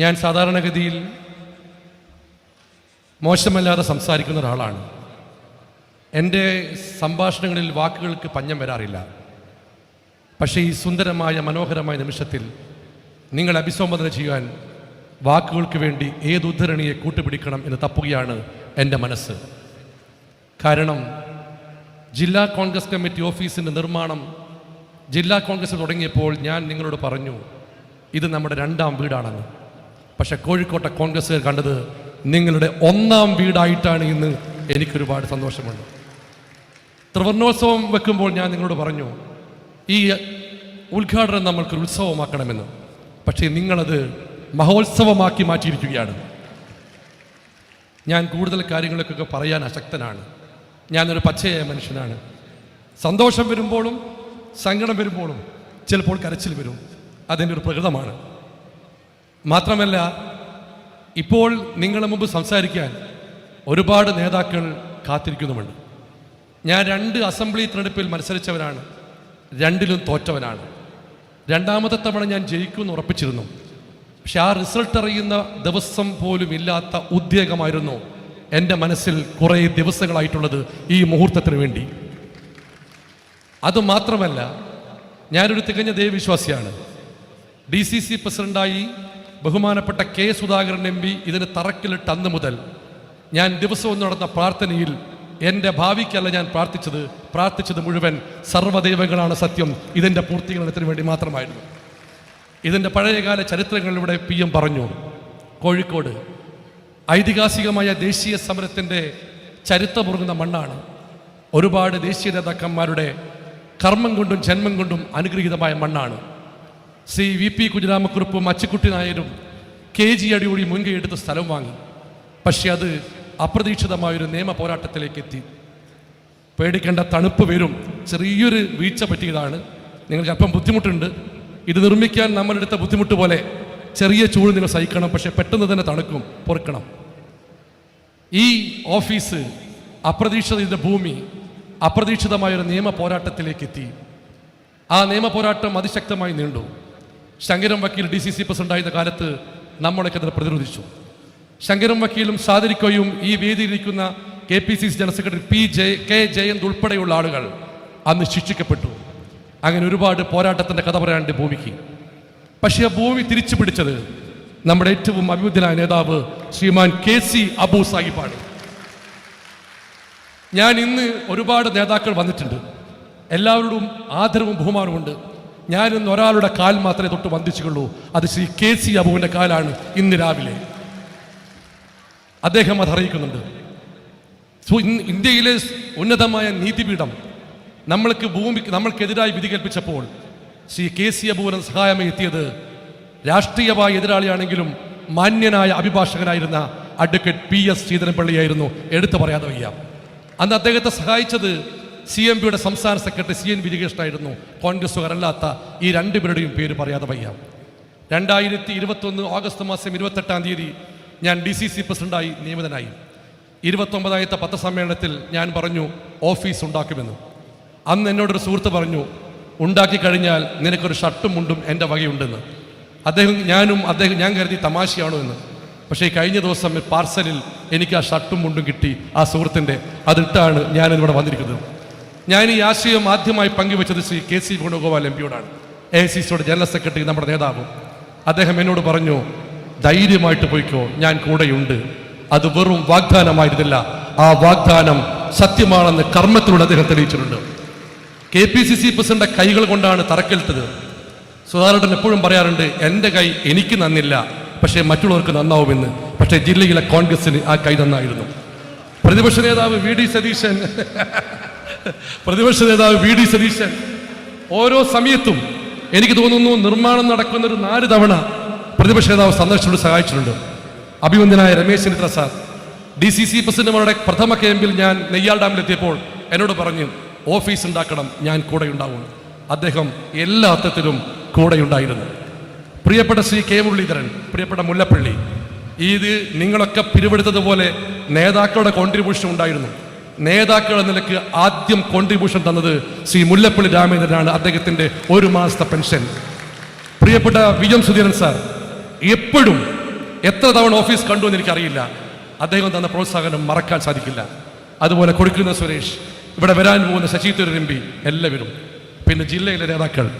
ഞാൻ സാധാരണഗതിയിൽ മോശമല്ലാതെ സംസാരിക്കുന്ന ഒരാളാണ്. എന്റെ സംഭാഷണങ്ങളിൽ വാക്കുകൾക്ക് പഞ്ഞം വരാറില്ല. പക്ഷേ ഈ സുന്ദരമായ മനോഹരമായ നിമിഷത്തിൽ നിങ്ങൾ അഭിസംബോധന ചെയ്യാൻ വാക്കുകൾക്ക് വേണ്ടി ഏത് ഉദ്ധരണിയെ കൂട്ടുപിടിക്കണം എന്ന് തപ്പുകയാണ് എന്റെ മനസ്സ്. കാരണം ജില്ലാ കോൺഗ്രസ് കമ്മിറ്റി ഓഫീസിന്റെ നിർമ്മാണം ജില്ലാ കോൺഗ്രസ് തുടങ്ങിയപ്പോൾ ഞാൻ നിങ്ങളോട് പറഞ്ഞു ഇത് നമ്മുടെ രണ്ടാം വീടാണെന്ന്. പക്ഷെ കോഴിക്കോട്ടെ കോൺഗ്രസ്സുകാർ കണ്ടത് നിങ്ങളുടെ ഒന്നാം വീടായിട്ടാണ് ഇന്ന് എനിക്കൊരുപാട് സന്തോഷമുണ്ട്. ത്രിവർണോത്സവം വെക്കുമ്പോൾ ഞാൻ നിങ്ങളോട് പറഞ്ഞു ഈ ഉദ്ഘാടനം നമ്മൾക്കൊരു ഉത്സവമാക്കണമെന്ന്. പക്ഷേ നിങ്ങളത് മഹോത്സവമാക്കി മാറ്റിയിരിക്കുകയാണ്. ഞാൻ കൂടുതൽ കാര്യങ്ങളൊക്കെ പറയാൻ അശക്തനാണ്. ഞാനൊരു പച്ചയായ മനുഷ്യനാണ്. സന്തോഷം വരുമ്പോഴും സങ്കടം വരുമ്പോഴും ചിലപ്പോൾ കരച്ചിൽ വരും. അതിന്റെ ഒരു പ്രകൃതമാണ് മാത്രമല്ല ഇപ്പോൾ നിങ്ങളുടെ മുമ്പ് സംസാരിക്കാൻ ഒരുപാട് നേതാക്കൾ കാത്തിരിക്കുന്നുമുണ്ട്. ഞാൻ രണ്ട് അസംബ്ലി തിരഞ്ഞെടുപ്പിൽ മത്സരിച്ചവനാണ് രണ്ടിലും തോറ്റവനാണ് രണ്ടാമത്തെ തവണ ഞാൻ ജയിക്കുമെന്ന് ഉറപ്പിച്ചിരുന്നു. പക്ഷെ ആ റിസൾട്ട് അറിയുന്ന ദിവസം പോലും ഇല്ലാത്ത ഉദ്വേഗമായിരുന്നു എന്റെ മനസ്സിൽ കുറേ ദിവസങ്ങളായിട്ടുള്ളത് ഈ മുഹൂർത്തത്തിന് വേണ്ടി. അതുമാത്രമല്ല ഞാനൊരു തികഞ്ഞ ദൈവവിശ്വാസിയാണ്. ഡി സി സി പ്രസിഡന്റായി ബഹുമാനപ്പെട്ട കെ സുധാകരൻ എം പി ഇതിന് തറക്കിലിട്ട് അന്ന് മുതൽ ഞാൻ ദിവസവും നടന്ന പ്രാർത്ഥനയിൽ എന്റെ ഭാവിക്കല്ല ഞാൻ പ്രാർത്ഥിച്ചത്. പ്രാർത്ഥിച്ചത് മുഴുവൻ സർവദൈവങ്ങളാണ് സത്യം. ഇതിന്റെ പൂർത്തീകരണത്തിന് വേണ്ടി മാത്രമായിരുന്നു. ഇതിന്റെ പഴയകാല ചരിത്രങ്ങളിലൂടെ പി എം പറഞ്ഞു കോഴിക്കോട് ഐതിഹാസികമായ ദേശീയ സമരത്തിന്റെ ചരിത്രമുറങ്ങുന്ന മണ്ണാണ്. ഒരുപാട് ദേശീയ നേതാക്കന്മാരുടെ കർമ്മം കൊണ്ടും ജന്മം കൊണ്ടും അനുഗ്രഹീതമായ മണ്ണാണ്. ശ്രീ വി പി കുഞ്ഞിരാമക്കുറുപ്പും അച്ചുക്കുട്ടി നായരും കെ ജി അടിയോടി മുൻകൈയെടുത്ത് സ്ഥലം വാങ്ങി. പക്ഷെ അത് അപ്രതീക്ഷിതമായൊരു നിയമ പോരാട്ടത്തിലേക്ക് എത്തി. പേടിക്കേണ്ട തണുപ്പ് വരും. ചെറിയൊരു വീഴ്ച പറ്റിയതാണ്. നിങ്ങൾക്ക് അല്പം ബുദ്ധിമുട്ടുണ്ട്. ഇത് നിർമ്മിക്കാൻ നമ്മളെടുത്ത ബുദ്ധിമുട്ട് പോലെ ചെറിയ ചൂട് നിങ്ങൾ സഹിക്കണം. പക്ഷെ പെട്ടെന്ന് തന്നെ തണുക്കും പൊറുക്കണം. ഈ ഓഫീസ് അപ്രതീക്ഷിത ഭൂമി അപ്രതീക്ഷിതമായൊരു നിയമ പോരാട്ടത്തിലേക്ക് എത്തി. ആ നിയമ പോരാട്ടം അതിശക്തമായി നീണ്ടു. ശങ്കരം വക്കീൽ ഡി സി സി പ്രസിഡന്റായിരുന്ന കാലത്ത് നമ്മളൊക്കെ അതിനെ പ്രതിരോധിച്ചു. ശങ്കരം വക്കീലും സാദരിക്കോയും ഈ വേദിയിലിരിക്കുന്ന K P C C general secretary P J K Jayanth ഉൾപ്പെടെയുള്ള ആളുകൾ അന്ന് ശിക്ഷിക്കപ്പെട്ടു. അങ്ങനെ ഒരുപാട് പോരാട്ടത്തിന്റെ കഥ പറയാണ്ട് ഭൂമിക്ക്. പക്ഷേ ആ ഭൂമി തിരിച്ചു പിടിച്ചത് നമ്മുടെ ഏറ്റവും അഭിവൃദ്ധനായ നേതാവ് ശ്രീമാൻ കെ സി അബു സാഹിബാണ്. ഞാൻ ഇന്ന് ഒരുപാട് നേതാക്കൾ വന്നിട്ടുണ്ട്. എല്ലാവരോടും ആദരവും ബഹുമാനവുമുണ്ട്. ഞാൻ ഇന്ന് ഒരാളുടെ കാൽ മാത്രമേ തൊട്ട് വന്ദിച്ചുള്ളൂ അത് ശ്രീ കെ സി അബുവിന്റെ കാലാണ് ഇന്ന് രാവിലെ. അദ്ദേഹം അത് അറിയിക്കുന്നുണ്ട്. ഇന്ത്യയിലെ ഉന്നതമായ നീതിപീഠം നമ്മൾക്ക് ഭൂമി നമ്മൾക്കെതിരായി വിധി കൽപ്പിച്ചപ്പോൾ ശ്രീ കെ സി അബുവിന് സഹായമായി എത്തിയത് രാഷ്ട്രീയമായ എതിരാളിയാണെങ്കിലും മാന്യനായ അഭിഭാഷകനായിരുന്ന അഡ്വക്കേറ്റ് പി എസ് ശ്രീധരൻപള്ളിയായിരുന്നു. എടുത്തു പറയാതെ വയ്യ. അന്ന് അദ്ദേഹത്തെ സഹായിച്ചത് സി എം പിയുടെ സംസ്ഥാന സെക്രട്ടറി സി എൻ വിജയകൃഷ്ണായിരുന്നു കോൺഗ്രസ്സുകാരല്ലാത്ത ഈ രണ്ടുപേരുടെയും പേര് പറയാതെ വയ്യ. രണ്ടായിരത്തി ഇരുപത്തൊന്ന് ഓഗസ്റ്റ് മാസം ഇരുപത്തെട്ടാം തീയതി ഞാൻ ഡി സി സി പ്രസിഡന്റായി നിയമിതനായി. ഇരുപത്തൊമ്പതായത്തെ പത്രസമ്മേളനത്തിൽ ഞാൻ പറഞ്ഞു ഓഫീസ് ഉണ്ടാക്കുമെന്ന്. അന്ന് എന്നോടൊരു സുഹൃത്ത് പറഞ്ഞു ഉണ്ടാക്കി കഴിഞ്ഞാൽ നിനക്കൊരു ഷർട്ടും മുണ്ടും എന്റെ വകയുണ്ടെന്ന്. അദ്ദേഹം ഞാനും അദ്ദേഹം ഞാൻ കരുതി തമാശയാണോ എന്ന്. പക്ഷേ കഴിഞ്ഞ ദിവസം പാർസലിൽ എനിക്ക് ആ ഷർട്ടും മുണ്ടും കിട്ടി ആ സുഹൃത്തിന്റെ. അതിട്ടാണ് ഞാനിവിടെ വന്നിരിക്കുന്നത്. ഞാൻ ഈ ആശയം ആദ്യമായി പങ്കുവെച്ചത് Shri K C Venugopal M പിയോടാണ്. A C സിയുടെ ജനറൽ സെക്രട്ടറി നമ്മുടെ നേതാവ്. അദ്ദേഹം എന്നോട് പറഞ്ഞു ധൈര്യമായിട്ട് പോയിക്കോ ഞാൻ കൂടെയുണ്ട്. അത് വെറും വാഗ്ദാനമായിരുന്നില്ല. ആ വാഗ്ദാനം സത്യമാണെന്ന് കർമ്മത്തിലൂടെ അദ്ദേഹം തെളിയിച്ചിട്ടുണ്ട്. K P C C president കൈകൾ കൊണ്ടാണ് തറക്കെടുത്തത് സുധാകരൻ എപ്പോഴും പറയാറുണ്ട് എന്റെ കൈ എനിക്ക് നന്നില്ല പക്ഷേ മറ്റുള്ളവർക്ക് നന്നാവുമെന്ന്. പക്ഷേ ജില്ലയിലെ കോൺഗ്രസിന് ആ കൈ നന്നായിരുന്നു. പ്രതിപക്ഷ നേതാവ് വി ഡി സതീശൻ. പ്രതിപക്ഷ നേതാവ് വി ഡി സതീശൻ ഓരോ സമയത്തും എനിക്ക് തോന്നുന്നു നിർമ്മാണം നടക്കുന്ന ഒരു നാല് തവണ പ്രതിപക്ഷ നേതാവ് സന്ദർശിച്ചുകൊണ്ട് സഹായിച്ചിട്ടുണ്ട്. അഭിവന്ദ്യനായ Ramesh Chennithala sir D C C പ്രസിഡന്റുമാരുടെ പ്രഥമ ക്യാമ്പിൽ ഞാൻ നെയ്യാൽ ഡാമിലെത്തിയപ്പോൾ എന്നോട് പറഞ്ഞു ഓഫീസ് ഉണ്ടാക്കണം ഞാൻ കൂടെ ഉണ്ടാവും. അദ്ദേഹം എല്ലാ അർത്ഥത്തിലും കൂടെയുണ്ടായിരുന്നു. പ്രിയപ്പെട്ട ശ്രീ കെ മുരളീധരൻ പ്രിയപ്പെട്ട മുല്ലപ്പള്ളി ഇത് നിങ്ങളൊക്കെ പിരിവെടുത്തതുപോലെ നേതാക്കളുടെ കോൺട്രിബ്യൂഷൻ ഉണ്ടായിരുന്നു. നേതാക്കൾ എന്ന നിലയ്ക്ക് ആദ്യം കോൺട്രിബ്യൂഷൻ തന്നത് ശ്രീ മുല്ലപ്പള്ളി രാമേന്ദ്രനാണ് അദ്ദേഹത്തിന്റെ ഒരു മാസത്തെ പെൻഷൻ പ്രിയപ്പെട്ട വി എം സുധീരൻ സാർ എപ്പോഴും എത്ര തവണ ഓഫീസ് കണ്ടു എന്ന് എനിക്കറിയില്ല. അദ്ദേഹം തന്ന പ്രോത്സാഹനം മറക്കാൻ സാധിക്കില്ല. അതുപോലെ കൊടുക്കുന്ന സുരേഷ് ഇവിടെ വരാൻ പോകുന്ന ശശി തരൂർ എം പി എല്ലാവരും. പിന്നെ ജില്ലയിലെ നേതാക്കൾ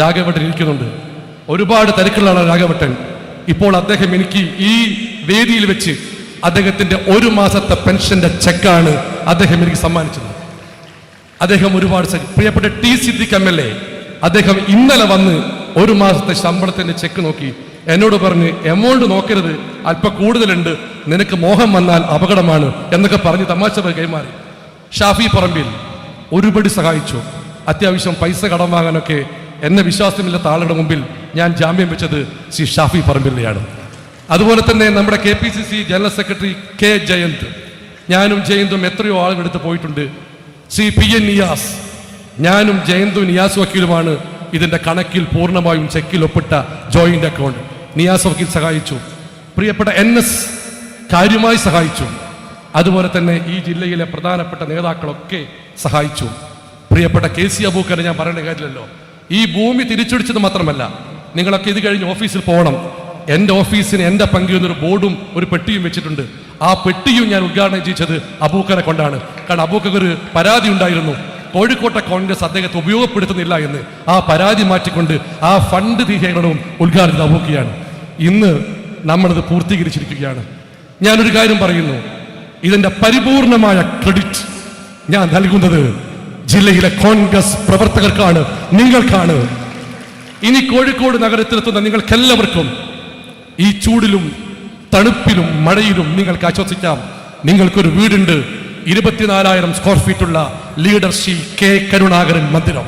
രാഘവട്ടൻ ഇരിക്കുന്നുണ്ട്. ഒരുപാട് തിരക്കുകളാണ് രാഘവട്ടൻ. ഇപ്പോൾ അദ്ദേഹം എനിക്ക് ഈ വേദിയിൽ വെച്ച് അദ്ദേഹത്തിന്റെ ഒരു മാസത്തെ പെൻഷന്റെ ചെക്കാണ് അദ്ദേഹം എനിക്ക് സമ്മാനിച്ചത്. അദ്ദേഹം ഒരുപാട് പ്രിയപ്പെട്ട T Siddique M L A അദ്ദേഹം ഇന്നലെ വന്ന് ഒരു മാസത്തെ ശമ്പളത്തിന്റെ ചെക്ക് നോക്കി. എന്നോട് പറഞ്ഞ് എമൗണ്ട് നോക്കരുത് അല്പം കൂടുതലുണ്ട് നിനക്ക് മോഹം വന്നാൽ അപകടമാണ് എന്നൊക്കെ പറഞ്ഞ് തമാശ കൈമാറി. ഷാഫി പറമ്പിൽ ഒരുപടി സഹായിച്ചു. അത്യാവശ്യം പൈസ കടം വാങ്ങാനൊക്കെ എന്നെ വിശ്വാസമില്ലാത്ത ആളുടെ മുമ്പിൽ ഞാൻ ജാമ്യം വെച്ചത് ശ്രീ ഷാഫി പറമ്പിലിനെയാണ്. അതുപോലെ തന്നെ നമ്മുടെ K P C C general secretary K Jayanth. ഞാനും ജയന്തും എത്രയോ ആളുകളെടുത്ത് പോയിട്ടുണ്ട്. ശ്രീ പി എൻ നിയാസ് ഞാനും ജയന്തും നിയാസ് വക്കീലുമാണ് ഇതിന്റെ കണക്കിൽ പൂർണമായും ചെക്കിൽ ഒപ്പിട്ട ജോയിന്റ് അക്കൗണ്ട് നിയാസ് വക്കീൽ സഹായിച്ചു. പ്രിയപ്പെട്ട എൻ എസ് കാര്യമായി സഹായിച്ചു. അതുപോലെ തന്നെ ഈ ജില്ലയിലെ പ്രധാനപ്പെട്ട നേതാക്കളൊക്കെ സഹായിച്ചു. പ്രിയപ്പെട്ട കെ സി അബൂക്കറെ ഞാൻ പറയേണ്ട കാര്യമില്ലല്ലോ. ഈ ഭൂമി തിരിച്ചടിച്ചത് മാത്രമല്ല നിങ്ങളൊക്കെ ഇത് കഴിഞ്ഞ് ഓഫീസിൽ പോകണം. എന്റെ ഓഫീസിന് എന്റെ പങ്ക് എന്നൊരു ബോർഡും ഒരു പെട്ടിയും വെച്ചിട്ടുണ്ട്. ആ പെട്ടിയും ഞാൻ ഉദ്ഘാടനം ചെയ്യിച്ചത് അബൂക്കറെ കൊണ്ടാണ്. കാരണം അബൂക്കർക്ക് ഒരു പരാതി ഉണ്ടായിരുന്നു. കോഴിക്കോട്ടെ കോൺഗ്രസ് അദ്ദേഹത്തെ ഉപയോഗപ്പെടുത്തുന്നില്ല എന്ന്. ആ പരാതി മാറ്റിക്കൊണ്ട് ആ ഫണ്ട് തീഹേണവും ഉദ്ഘാടനം അബൂക്കിയാണ്. ഇന്ന് നമ്മളത് പൂർത്തീകരിച്ചിരിക്കുകയാണ്. ഞാനൊരു കാര്യം പറയുന്നു. ഇതിന്റെ പരിപൂർണമായ ക്രെഡിറ്റ് ഞാൻ നൽകുന്നത് ജില്ലയിലെ കോൺഗ്രസ് പ്രവർത്തകർക്കാണ് നിങ്ങൾക്കാണ്. ഇനി കോഴിക്കോട് നഗരത്തിലെത്തുന്ന നിങ്ങൾക്കെല്ലാവർക്കും ഈ ചൂടിലും തണുപ്പിലും മഴയിലും നിങ്ങൾക്ക് ആശ്വസിക്കാം. നിങ്ങൾക്കൊരു വീടുണ്ട്. ഇരുപത്തിനാലായിരം square ഫീറ്റുള്ള leader Shri K Karunakaran Mandiram.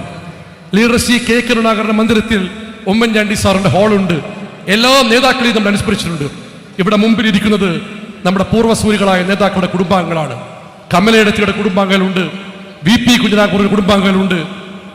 Leader Shri K Karunakaran മന്ദിരത്തിൽ ഉമ്മൻചാണ്ടി സാറിന്റെ ഹാളുണ്ട് എല്ലാ നേതാക്കളെയും നമ്മൾ അനുസ്മരിച്ചിട്ടുണ്ട്. ഇവിടെ മുമ്പിൽ ഇരിക്കുന്നത് നമ്മുടെ പൂർവസൂരികളായ നേതാക്കളുടെ കുടുംബാംഗങ്ങളാണ്. കമലയിടത്തിയുടെ കുടുംബാംഗങ്ങളുണ്ട്. വി പി കുഞ്ഞനാക്കൂറിന്റെ കുടുംബാംഗങ്ങളുണ്ട്.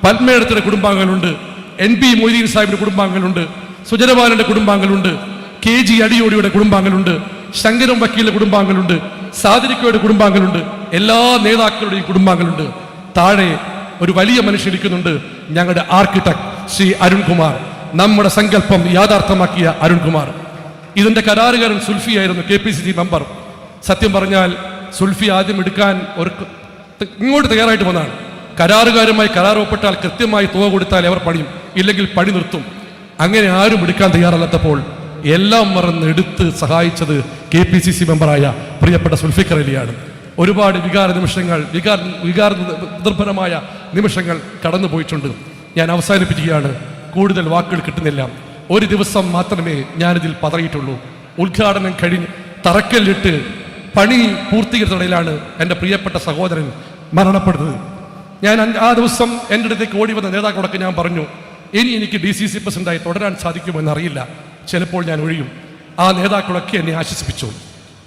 പത്മയിടത്തിയുടെ കുടുംബാംഗങ്ങളുണ്ട്. എൻ പി മൊയ്തീൻ സാഹിബിന്റെ കുടുംബാംഗങ്ങളുണ്ട്. സുജനബാലന്റെ കുടുംബാംഗങ്ങളുണ്ട്. K G അടിയോടിയുടെ കുടുംബാംഗങ്ങളുണ്ട്. ശങ്കരം വക്കീലിന്റെ കുടുംബാംഗങ്ങളുണ്ട്. സാദിരിക്കയുടെ കുടുംബാംഗങ്ങളുണ്ട്. എല്ലാ നേതാക്കളുടെയും കുടുംബാംഗങ്ങളുണ്ട്. താഴെ ഒരു വലിയ മനുഷ്യൻ ഇരിക്കുന്നുണ്ട്. ഞങ്ങളുടെ ആർക്കിടെക്ട് ശ്രീ അരുൺകുമാർ. നമ്മുടെ സങ്കല്പം യാഥാർത്ഥ്യമാക്കിയ അരുൺകുമാർ. ഇതിന്റെ കരാറുകാരൻ സുൽഫി ആയിരുന്നു K P C C member സത്യം പറഞ്ഞാൽ സുൽഫി ആദ്യം എടുക്കാൻ ഒരു ഇങ്ങോട്ട് തയ്യാറായിട്ട് വന്നതാണ് കരാറുകാരുമായി കരാർ ഒപ്പിട്ടാൽ കൃത്യമായി തുക കൊടുത്താൽ അവർ പണിയും. ഇല്ലെങ്കിൽ പണി നിർത്തും. അങ്ങനെ ആരും എടുക്കാൻ തയ്യാറല്ലാത്തപ്പോൾ എല്ലാം മറന്ന് എടുത്ത് സഹായിച്ചത് കെ പി സി സി മെമ്പറായ പ്രിയപ്പെട്ട സുൽഫിക്കർ അലിയാണ്. ഒരുപാട് വികാര നിമിഷങ്ങൾ വികാര വികാര നിർഭരമായ നിമിഷങ്ങൾ കടന്നു പോയിട്ടുണ്ട്. ഞാൻ അവസാനിപ്പിക്കുകയാണ്. കൂടുതൽ വാക്കുകൾ കിട്ടുന്നില്ല. ഒരു ദിവസം മാത്രമേ ഞാനിതിൽ പതറിയിട്ടുള്ളൂ. ഉദ്ഘാടനം കഴിഞ്ഞ് തറക്കല്ലിട്ട് പണി പൂർത്തീകരിച്ചതിലാണ് എന്റെ പ്രിയപ്പെട്ട സഹോദരൻ മരണപ്പെടുന്നത്. ഞാൻ ആ ദിവസം എന്റെ അടുത്തേക്ക് ഓടി വന്ന നേതാക്കളൊക്കെ ഞാൻ പറഞ്ഞു ഇനി എനിക്ക് ഡി സി സി പ്രസിഡന്റായി തുടരാൻ സാധിക്കുമെന്ന് അറിയില്ല. ചിലപ്പോൾ ഞാൻ ഒഴിയും. ആ നേതാക്കളൊക്കെ എന്നെ ആശ്വസിപ്പിച്ചു.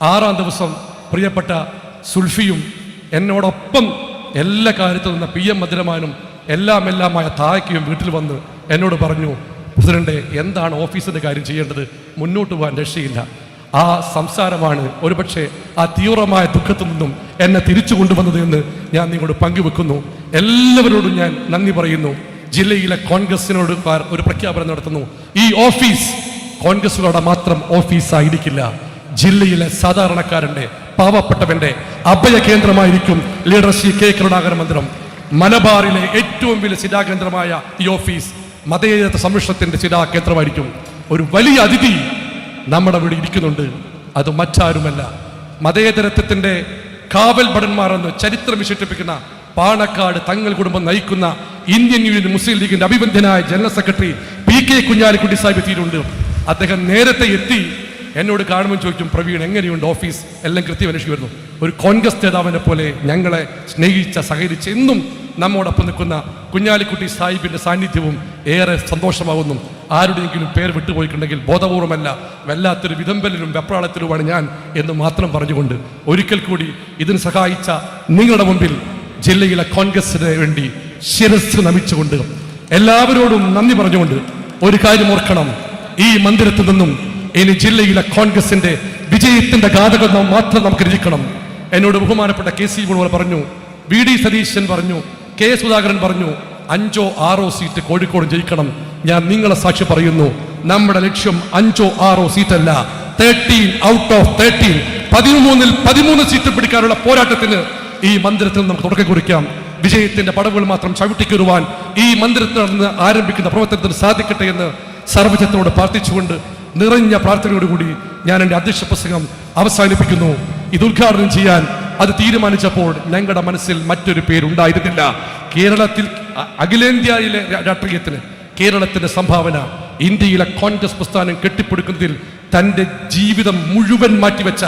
ആറാം ദിവസം പ്രിയപ്പെട്ട സുൽഫിയും എന്നോടൊപ്പം എല്ലാ കാര്യത്തിൽ നിന്ന് പി എം മധുരമാനും എല്ലാം എല്ലാമായ തായ്ക്കയും വീട്ടിൽ വന്ന് എന്നോട് പറഞ്ഞു പ്രസിഡന്റ് എന്താണ് ഓഫീസിന്റെ കാര്യം ചെയ്യേണ്ടത്? മുന്നോട്ട് പോകാൻ രക്ഷയില്ല. ആ സംസാരമാണ് ഒരുപക്ഷെ ആ തീവ്രമായ ദുഃഖത്തിൽ നിന്നും എന്നെ തിരിച്ചു കൊണ്ടുവന്നത് എന്ന് ഞാൻ നിങ്ങളോട് പങ്കുവെക്കുന്നു. എല്ലാവരോടും ഞാൻ നന്ദി പറയുന്നു. ജില്ലയിലെ കോൺഗ്രസിനോട് ഒരു പ്രഖ്യാപനം നടത്തുന്നു. ഈ ഓഫീസ് കോൺഗ്രസുകാരുടെ മാത്രം ഓഫീസായിരിക്കില്ല. ജില്ലയിലെ സാധാരണക്കാരന്റെ പാവപ്പെട്ടവന്റെ അഭയകേന്ദ്രമായിരിക്കും ലീഡർ ശ്രീ കെ കരുണാകര മന്ദിരം. മലബാറിലെ ഏറ്റവും വലിയ ചിതാകേന്ദ്രമായ ഈ ഓഫീസ് മതേതര സംരക്ഷണത്തിന്റെ ചിതാകേന്ദ്രമായിരിക്കും. ഒരു വലിയ അതിഥി നമ്മുടെ ഇവിടെ ഇരിക്കുന്നുണ്ട്. അത് മറ്റാരുമല്ല. മതേതരത്വത്തിന്റെ കാവൽ ഭടന്മാരെന്ന് ചരിത്രം വിശേഷിപ്പിക്കുന്ന പാണക്കാട് തങ്ങൾ കുടുംബം നയിക്കുന്ന ഇന്ത്യൻ യൂണിയൻ മുസ്ലിം ലീഗിന്റെ അഭിബന്ധനായ general secretary P K Kunhalikutty Sahib എത്തിയിട്ടുണ്ട്. അദ്ദേഹം നേരത്തെ എത്തി. എന്നോട് കാണുമ്പോൾ ചോദിക്കും പ്രവീൺ എങ്ങനെയുണ്ട് ഓഫീസ്? എല്ലാം കൃത്യം അന്വേഷിക്കുമായിരുന്നു. ഒരു കോൺഗ്രസ് നേതാവിനെ പോലെ ഞങ്ങളെ സ്നേഹിച്ച സഹകരിച്ച എന്നും നമ്മോടൊപ്പം നിൽക്കുന്ന കുഞ്ഞാലിക്കുട്ടി സാഹിബിന്റെ സാന്നിധ്യവും ഏറെ സന്തോഷമാകുന്നു ആരുടെയെങ്കിലും പേര് വിട്ടുപോയിട്ടുണ്ടെങ്കിൽ ബോധപൂർവമല്ല വല്ലാത്തൊരു വിതമ്പലിലും വെപ്രാളത്തിലുമാണ് ഞാൻ എന്ന് മാത്രം പറഞ്ഞുകൊണ്ട് ഒരിക്കൽ കൂടി ഇതിന് സഹായിച്ച നിങ്ങളുടെ മുമ്പിൽ ജില്ലയിലെ കോൺഗ്രസിന് വേണ്ടി ശിരസ് നമിച്ചുകൊണ്ട് എല്ലാവരോടും നന്ദി പറഞ്ഞുകൊണ്ട് ഒരു കാര്യം ഓർക്കണം. ഈ മന്ദിരത്തിൽ നിന്നും ഇനി ജില്ലയിലെ കോൺഗ്രസിന്റെ വിജയത്തിന്റെ ഗാഥകൾ മാത്രം നമുക്ക് രചിക്കണം എന്നോട് ബഹുമാനപ്പെട്ട കെ സി മുഴുവൻ പറഞ്ഞു വി ഡി സതീശൻ പറഞ്ഞു കെ സുധാകരൻ പറഞ്ഞു അഞ്ചോ ആറോ സീറ്റ് കോഴിക്കോട് ജയിക്കണം. ഞാൻ നിങ്ങളെ സാക്ഷി പറയുന്നു നമ്മുടെ ലക്ഷ്യം അഞ്ചോ ആറോ സീറ്റല്ല. തേർട്ടീൻ ഔട്ട് ഓഫ് തേർട്ടീൻ പതിമൂന്നിൽ പതിമൂന്ന് സീറ്റ് പിടിക്കാനുള്ള പോരാട്ടത്തിന് ഈ മന്ദിരത്തിൽ നമുക്ക് തുടക്കം കുറിക്കാം. വിജയത്തിന്റെ പടവുകൾ മാത്രം ചവിട്ടിക്കുവാൻ ഈ മന്ദിരത്തിൽ നിന്ന് ആരംഭിക്കുന്ന പ്രവർത്തനത്തിന് സാധിക്കട്ടെ എന്ന് സർവജനത്തോട് പ്രാർത്ഥിച്ചുകൊണ്ട് നിറഞ്ഞ പ്രാർത്ഥനയോടുകൂടി ഞാൻ എന്റെ അധ്യക്ഷ പ്രസംഗം അവസാനിപ്പിക്കുന്നു. ഇത് ഉദ്ഘാടനം ചെയ്യാൻ അത് തീരുമാനിച്ചപ്പോൾ ഞങ്ങളുടെ മനസ്സിൽ മറ്റൊരു പേരുണ്ടായിരുന്നില്ല. കേരളത്തിൽ അഖിലേന്ത്യയിലെ രാഷ്ട്രീയത്തിന് കേരളത്തിന്റെ സംഭാവന ഇന്ത്യയിലെ കോൺഗ്രസ് പ്രസ്ഥാനം കെട്ടിപ്പടുക്കുന്നതിൽ തന്റെ ജീവിതം മുഴുവൻ മാറ്റിവെച്ച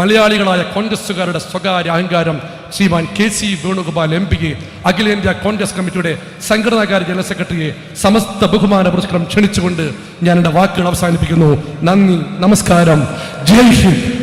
മലയാളികളായ കോൺഗ്രസുകാരുടെ സ്വകാര്യ അഹങ്കാരം Shriman K C Venugopal M പിയെ അഖിലേന്ത്യാ കോൺഗ്രസ് കമ്മിറ്റിയുടെ സംഘടനാകാര്യ ജനറൽ സെക്രട്ടറിയെ സമസ്ത ബഹുമാന പുരസ്കാരം ക്ഷണിച്ചുകൊണ്ട് ഞാൻ എന്റെ വാക്കുകൾ അവസാനിപ്പിക്കുന്നു. നന്ദി നമസ്കാരം. ജയ് ഹിന്ദ്.